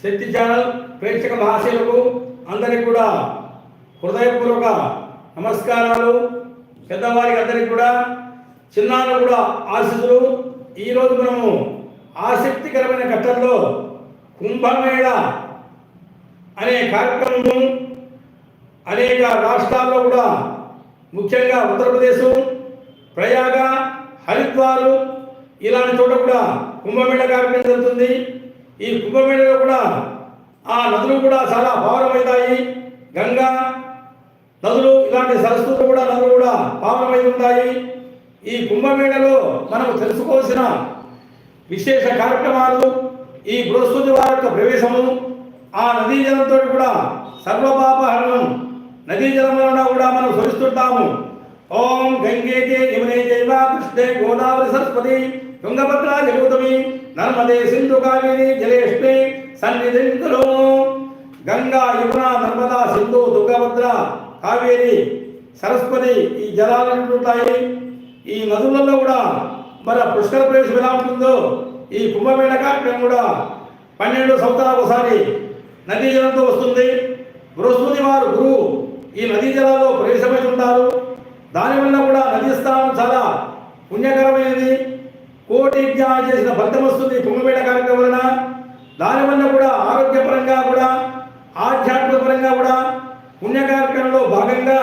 శక్తి channel ప్రేక్షక మహాశయులకు అందరికీ కూడా హృదయపూర్వక నమస్కారాలు. పెద్దవారికి అందరికీ కూడా చిన్నారులు కూడా ఆశీస్సులు. ఈరోజు మనము ఆసక్తికరమైన ఘట్టంలో కుంభమేళ అనే కార్యక్రమము అనేక రాష్ట్రాల్లో కూడా ముఖ్యంగా ఉత్తరప్రదేశ్ ప్రయాగ హరిద్వారు ఇలాంటి చోట కూడా కుంభమేళ కార్యక్రమం జరుగుతుంది. ఈ కుంభమేళలో కూడా ఆ నదులు కూడా చాలా పావనమవుతాయి గంగా నదులు ఇలాంటి సరస్సులు కూడా నదులు కూడా పావనమై ఉంటాయి ఈ కుంభమేళలో మనం తెలుసుకోవాల్సిన విశేష కార్యక్రమాలు ఈ బృహస్పతి వారి యొక్క ప్రవేశము ఆ నదీ జలంతో కూడా సర్వపాపహరణం నదీ జలంలో కూడా మనం స్మరిస్తుంటాము. ఓం గంగేతే యమునే చైవ కృష్ణే గోదావరి సరస్వతి. తుంగభద్రా జగౌతమి నర్మదే సింధు కావేరి జలేష్మే సన్నిధిలో గంగా యమున నర్మదా సింధు తుంగభద్ర కావేరి సరస్వతి ఈ జలాలు ఉంటాయి ఈ నదులలో కూడా మన పుష్కర ప్రవేశం ఎలా ఉంటుందో ఈ కుంభమేళ కార్యక్రమం కూడా పన్నెండు సంవత్సరాలకు ఒకసారి నదీ జలంతో వస్తుంది బృహస్పతి వారు గురువు ఈ నదీ జలాల్లో ప్రవేశమవుతుంటారు దానివల్ల కూడా నదీ స్థానం చాలా పుణ్యకరమైనది కోటి యజ్ఞాలు చేసిన భక్తం వస్తుంది కుంభమేళ కార్యక్రమం వలన దానివల్ల కూడా ఆరోగ్యపరంగా కూడా ఆధ్యాత్మికపరంగా కూడా పుణ్య కార్యక్రమంలో భాగంగా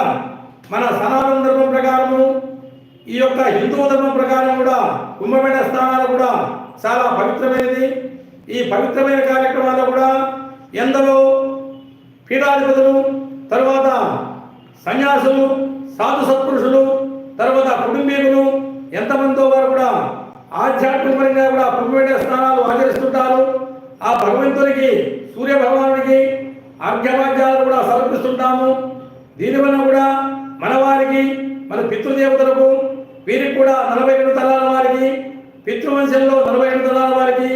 మన సనాతన ధర్మం ప్రకారము ఈ యొక్క హిందూ ధర్మం ప్రకారం కూడా కుంభమేళ స్థానాలు కూడా చాలా పవిత్రమైనది. ఈ పవిత్రమైన కార్యక్రమాల్లో కూడా ఎందరో పీఠాధిపతులు తర్వాత సన్యాసులు సాధు సత్పురుషులు తర్వాత కుటుంబీకులు ఎంతమందో వారు కూడా ఆధ్యాత్మికంగా కూడా పుణ్యమైన స్నానాలు ఆచరిస్తుంటారు. ఆ భగవంతునికి సూర్య భగవానుడికి అర్ఘ్యవాద్యాలు కూడా సమర్పిస్తుంటాము. దీనివల్ల కూడా మన వారికి మన పితృదేవతలకు వీరికి కూడా నలభై రెండు తలాల వారికి పితృవంశంలో నలభై రెండు తలాల వారికి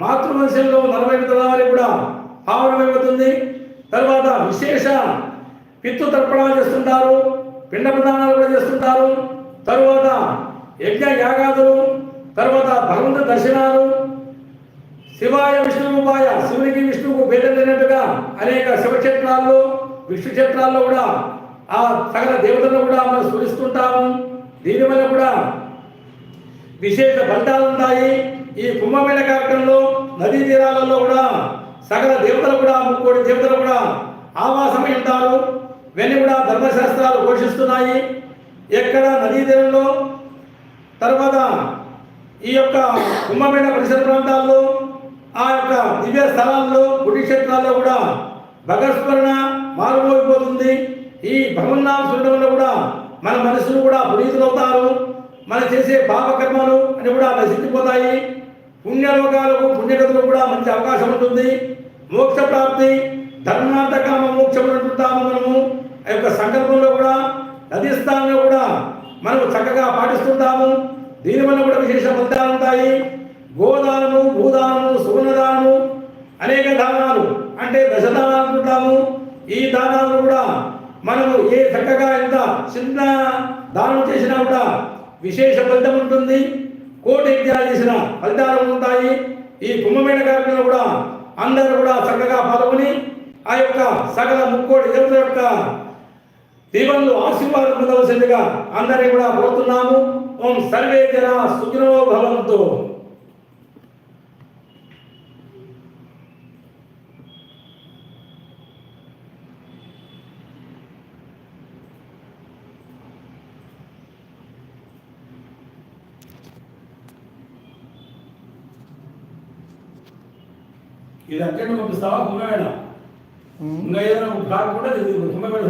మాతృవంశంలో నలభై రెండు తలాల వారికి కూడా పావనమైపోతుంది తర్వాత విశేష పితృ తర్పణాలు చేస్తుంటారు పిండ ప్రదానాలు కూడా చేస్తుంటారు. తరువాత యజ్ఞ యాగాదులు తర్వాత భగవంత దర్శనాలు శివాయ విష్ణురూపాయ శివునికి విష్ణువుకు భేదం లేనట్టుగా అనేక శివక్షేత్రాల్లో విష్ణు క్షేత్రాల్లో కూడా ఆ సకల దేవతలను కూడా మనం స్మరిస్తుంటాము. దీనివల్ల కూడా విశేష ఫలితాలు ఉంటాయి. ఈ కుంభమేళ కార్యక్రమంలో నదీ తీరాలలో కూడా సకల దేవతలు కూడా ముక్కోటి దేవతలు కూడా ఆవాసమై ఉంటారు. ఇవన్నీ కూడా ధర్మశాస్త్రాలు పోషిస్తున్నాయి. ఎక్కడ నదీ తీరంలో తర్వాత ఈ యొక్క కుంభమేళ పరిసర ప్రాంతాల్లో ఆ యొక్క దివ్య స్థలాల్లో గుడి కూడా భగస్మరణ మారుమోగిపోతుంది. ఈ భగవన్నామ చూడడంలో కూడా మన మనసులు కూడా పునీతులవుతారు. మన చేసే పాపకర్మలు అని కూడా నశించిపోతాయి. పుణ్యలోకాలకు పుణ్యగతులకు కూడా మంచి అవకాశం ఉంటుంది. మోక్ష ప్రాప్తి ధర్మాంతకామ మోక్షం అంటుంటాము మనము. ఆ యొక్క సంకల్పంలో కూడా నదీ స్థానంలో కూడా మనము చక్కగా పాటిస్తుంటాము. దీనివల్ల కూడా విశేష ఫలితాలు ఉంటాయి. గోదానము భూదానము సువర్ణదానము అనేక దానాలు అంటే దశదానాలు అనుకుంటాము. ఈ దానాలు కూడా మనము ఏ చక్కగా ఎంత చిన్న దానం చేసినా కూడా విశేష ఫలితం ఉంటుంది. కోటి యజ్ఞాలు చేసిన ఫలితాలు ఉంటాయి. ఈ కుంభమేళ కార్యక్రమంలో కూడా అందరూ కూడా చక్కగా పాల్గొని ఆ యొక్క సకల ముక్కోటి దేవతల యొక్క దీవెనలు ఆశీర్వాదం పొందవలసిందిగా అందరినీ కూడా కోరుతున్నాము. ఓం సర్వే జన సుఖినో భవంతు. ఇది అంటే పంపిస్తావా కుంభమేళ ఇంకా ఏదైనా కాకుండా కుంభమేళ